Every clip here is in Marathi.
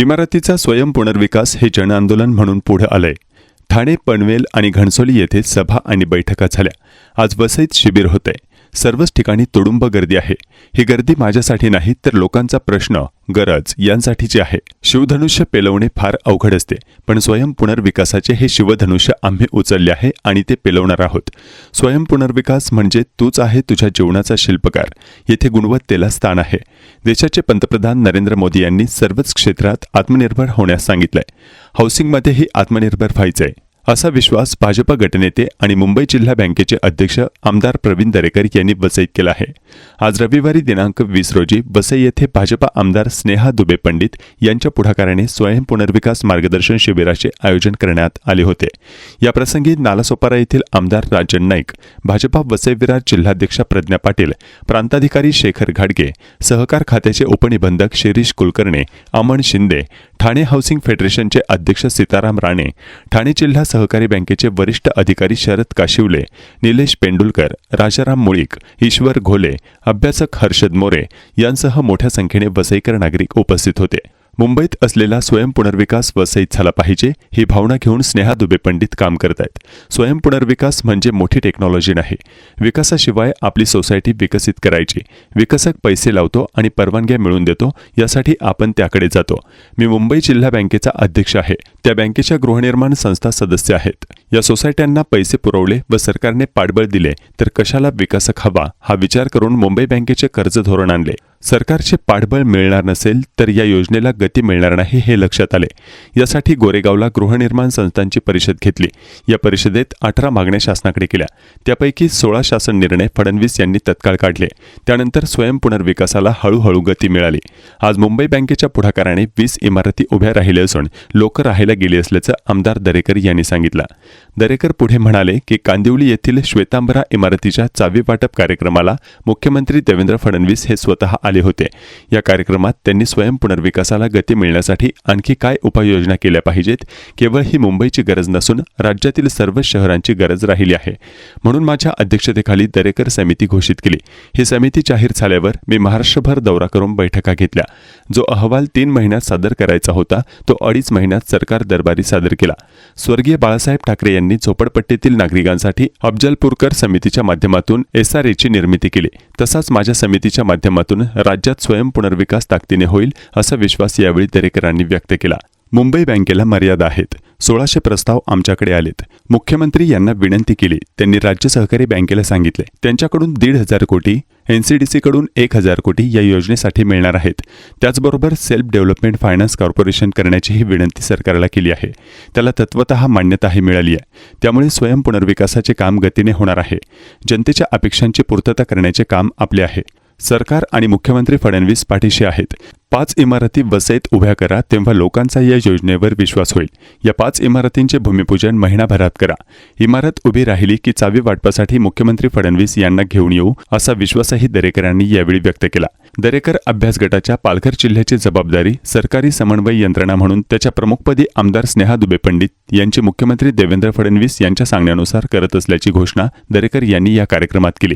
इमारतीचा स्वयं पुनर्विकास हे जनआंदोलन म्हणून पुढे आलंय. ठाणे पनवेल आणि घणसोली येथे सभा आणि बैठका झाल्या. आज वसईत शिबिर होतंय. सर्वच ठिकाणी तुडुंब गर्दी आहे. ही गर्दी माझ्यासाठी नाही तर लोकांचा प्रश्न गरज यांसाठीची आहे. शिवधनुष्य पेलवणे फार अवघड असते पण स्वयं पुनर्विकासाचे हे शिवधनुष्य आम्ही उचलले आहे आणि ते पेलवणार आहोत. स्वयं पुनर्विकास म्हणजे तूच आहे तुझ्या जीवनाचा शिल्पकार. येथे गुणवत्तेला स्थान आहे. देशाचे पंतप्रधान नरेंद्र मोदी यांनी सर्वच क्षेत्रात आत्मनिर्भर होण्यास सांगितलंय. हाऊसिंगमध्येही आत्मनिर्भर व्हायचंय. असा विश्वास भाजपा गटनेते आणि मुंबई जिल्हा बँकेचे अध्यक्ष आमदार प्रवीण दरेकर यांनी वसईत केला आहे. आज रविवारी दिनांक वीस रोजी वसई येथे भाजपा आमदार स्नेहा दुबे पंडित यांच्या पुढाकाराने स्वयं पुनर्विकास मार्गदर्शन शिबिराचे आयोजन करण्यात आले होते. याप्रसंगी नालासोपारा येथील आमदार राजन नाईक भाजपा वसई विरार जिल्हाध्यक्षा प्रज्ञा पाटील प्रांताधिकारी शेखर घाडगे सहकार खात्याचे उपनिबंधक शिरीष कुलकर्णे अमन शिंदे ठाणे हाऊसिंग फेडरेशनचे अध्यक्ष सीताराम राणे ठाणे जिल्हा सहकारी बँकेचे वरिष्ठ अधिकारी शरद काशिवले निलेश पेंडुलकर राजाराम मुळीक ईश्वर घोले अभ्यासक हर्षद मोरे यांसह मोठ्या संख्येने वसईकर नागरिक उपस्थित होते. मुंबईत असलेला स्वयं पुनर्विकास वसईत झाला पाहिजे ही भावना घेऊन स्नेहा दुबे पंडित काम करत आहेत. स्वयं पुनर्विकास म्हणजे मोठी टेक्नॉलॉजी नाही. विकासाशिवाय आपली सोसायटी विकसित करायची. विकसक पैसे लावतो आणि परवानग्या मिळवून देतो यासाठी आपण त्याकडे जातो. मी मुंबई जिल्हा बँकेचा अध्यक्ष आहे. त्या बँकेच्या गृहनिर्माण संस्था सदस्य आहेत. या सोसायट्यांना पैसे पुरवले व सरकारने पाठबळ दिले तर कशाला विकासक हवा? हा विचार करून मुंबई बँकेचे कर्ज धोरण आणले. सरकारचे पाठबळ मिळणार नसेल तर या योजनेला गती मिळणार नाही हे लक्षात आले. यासाठी गोरेगावला गृहनिर्माण संस्थांची परिषद घेतली. या परिषदेत अठरा मागण्या शासनाकडे केल्या. त्यापैकी सोळा शासन निर्णय फडणवीस यांनी तत्काळ काढले. त्यानंतर स्वयं पुनर्विकासाला हळूहळू गती मिळाली. आज मुंबई बँकेच्या पुढाकाराने वीस इमारती उभ्या राहिल्या असून लोक राहायला गेली असल्याचं आमदार दरेकर यांनी सांगितलं. दरेकर पुढे म्हणाले की कांदिवली येथील श्वेतांबरा इमारतीच्या चावी वाटप कार्यक्रमाला मुख्यमंत्री देवेंद्र फडणवीस हे स्वतः आले होते. या कार्यक्रमात त्यांनी स्वयं पुनर्विकासाला गती मिळण्यासाठी आणखी काय उपाययोजना केल्या पाहिजेत? केवळ ही मुंबईची गरज नसून राज्यातील सर्व शहरांची गरज राहिली आहे. म्हणून माझ्या अध्यक्षतेखाली दरेकर समिती घोषित केली. ही समिती जाहीर झाल्यावर मी महाराष्ट्रभर दौरा करून बैठका घेतल्या. जो अहवाल तीन महिन्यात सादर करायचा होता तो अडीच महिन्यात सरकार दरबारी सादर केला. स्वर्गीय बाळासाहेब ठाकरे यांनी झोपडपट्टीतील नागरिकांसाठी अफजलपूरकर समितीच्या माध्यमातून एसआरएची निर्मिती केली. तसाच माझ्या समितीच्या माध्यमातून राज्यात स्वयं पुनर्विकास ताकदीने होईल असा विश्वास यावेळी दरेकरांनी व्यक्त केला. मुंबई बँकेला मर्यादा आहेत. सोळाशे प्रस्ताव आमच्याकडे आलेत. मुख्यमंत्री यांना विनंती केली. त्यांनी राज्य सहकारी बँकेला सांगितले. त्यांच्याकडून दीड हजार कोटी एनसीडीसीकडून एक हजार कोटी या योजनेसाठी मिळणार आहेत. त्याचबरोबर सेल्फ डेव्हलपमेंट फायनान्स कॉर्पोरेशन करण्याचीही विनंती सरकारला केली आहे. त्याला तत्वत मान्यताही मिळाली आहे. त्यामुळे स्वयं पुनर्विकासाचे काम गतीने होणार आहे. जनतेच्या अपेक्षांची पूर्तता करण्याचे काम आपले आहे. सरकार आणि मुख्यमंत्री फडणवीस पाठीशी आहेत. पाच इमारती वसईत उभ्या करा तेव्हा लोकांचा या योजनेवर विश्वास होईल. या पाच इमारतींचे भूमिपूजन महिनाभरात करा. इमारत उभी राहिली की चावी वाटपासाठी मुख्यमंत्री फडणवीस यांना घेऊन येऊ असा विश्वासही दरेकरांनी यावेळी व्यक्त केला. दरेकर अभ्यास गटाच्या पालघर जिल्ह्याची जबाबदारी सरकारी समन्वय यंत्रणा म्हणून त्याच्या प्रमुखपदी आमदार स्नेहा दुबे पंडित यांची मुख्यमंत्री देवेंद्र फडणवीस यांच्या सांगण्यानुसार करत असल्याची घोषणा दरेकर यांनी या कार्यक्रमात केली.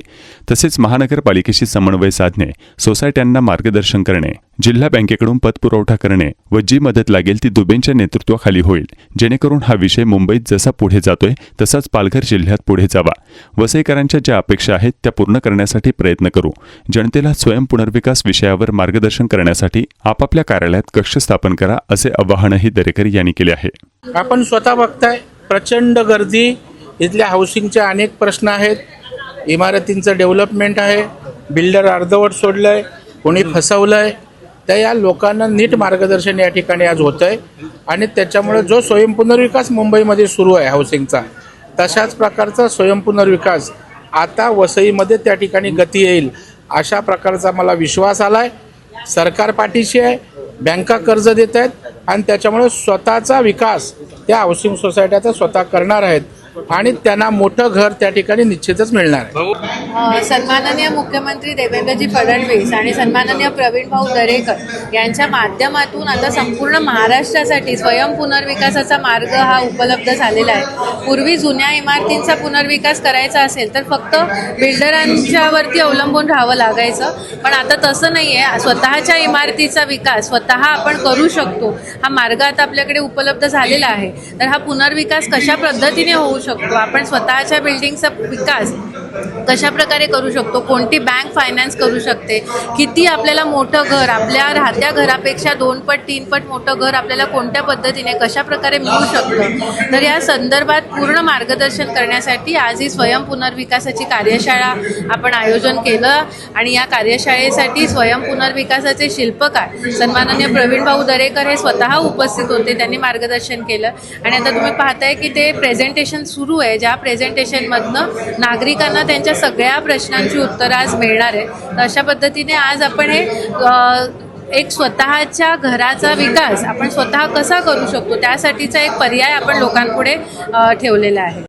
तसेच महानगरपालिकेशी समन्वय साधणे सोसायट्यांना मार्गदर्शन करणे जिल्हा बँकेकडून पतपुरवठा करणे व जी मदत लागेल ती दुबेंच्या नेतृत्वाखाली होईल. जेणेकरून हा विषय मुंबईत जसा पुढे जातोय तसाच पालघर जिल्ह्यात पुढे जावा. वसईकरांच्या ज्या अपेक्षा आहेत त्या पूर्ण करण्यासाठी प्रयत्न करू. जनतेला स्वयं पुनर्विकास विषयावर मार्गदर्शन करण्यासाठी आपापल्या कार्यालयात कक्ष स्थापन करा असे आवाहनही दरेकर यांनी केले आहे. आपण स्वतः बघताय प्रचंड गर्दी. इथल्या हाऊसिंगचे अनेक प्रश्न आहेत. इमारतींचं डेव्हलपमेंट आहे. बिल्डर अर्धवट सोडलंय. कोणी फसवलंय. त्या या लोकांना नीट मार्गदर्शन या ठिकाणी आज होतं आहे आणि त्याच्यामुळे जो स्वयंपुनर्विकास मुंबईमध्ये सुरू आहे हाऊसिंगचा तशाच प्रकारचा स्वयंपुनर्विकास आता वसईमध्ये त्या ठिकाणी गती येईल अशा प्रकारचा मला विश्वास आला आहे सरकार पाठीशी आहे बँका कर्ज देत आहेत आणि त्याच्यामुळे स्वतःचा विकास त्या हाऊसिंग सोसायट्याचा स्वतः करणार आहेत. आणि त्यांना मोठं घर त्या ठिकाणी निश्चितच मिळणार आहे. सन्माननीय मुख्यमंत्री देवेंद्रजी फडणवीस आणि सन्माननीय प्रवीण भाऊ दरेकर यांच्या माध्यमातून आता संपूर्ण महाराष्ट्रासाठी स्वयं पुनर्विकासाचा मार्ग हा उपलब्ध झालेला आहे. पूर्वी जुन्या इमारतींचा पुनर्विकास करायचा असेल तर फक्त बिल्डरांच्यावरती अवलंबून राहावं लागायचं. पण आता तसं नाही आहे स्वतःच्या इमारतीचा विकास स्वतः आपण करू शकतो. हा मार्ग आता आपल्याकडे उपलब्ध झालेला आहे. तर हा पुनर्विकास कशा पद्धतीने होऊ शकतो. आपण स्वतःच्या बिल्डिंगचा विकास कशा प्रकारे करू शकतो? कोणती बँक फायनान्स करू शकते? किती आपल्याला मोठं घर आपल्या राहत्या घरापेक्षा दोन पट तीन पट मोठं घर आपल्याला कोणत्या पद्धतीने कशा प्रकारे मिळू शकतं? तर या संदर्भात पूर्ण मार्गदर्शन करण्यासाठी आज ही स्वयं पुनर्विकासाची कार्यशाळा आपण आयोजन केलं आणि या कार्यशाळेसाठी स्वयं पुनर्विकासाचे शिल्पकार सन्माननीय प्रवीण भाऊ दरेकर हे स्वतः उपस्थित होते त्यांनी मार्गदर्शन केलं. आणि आता तुम्ही पाहताय की ते प्रेझेंटेशन सुरू आहे. ज्या प्रेझेंटेशनमधनं नागरिकांना त्यांच्या सगळ्या प्रश्नांची उत्तरं आज मिळणार आहे तर अशा पद्धतीने आज आपण हे एक स्वतःच्या घराचा विकास आपण स्वतः कसा करू शकतो त्यासाठीचा एक पर्याय आपण लोकांपुढे ठेवलेला आहे.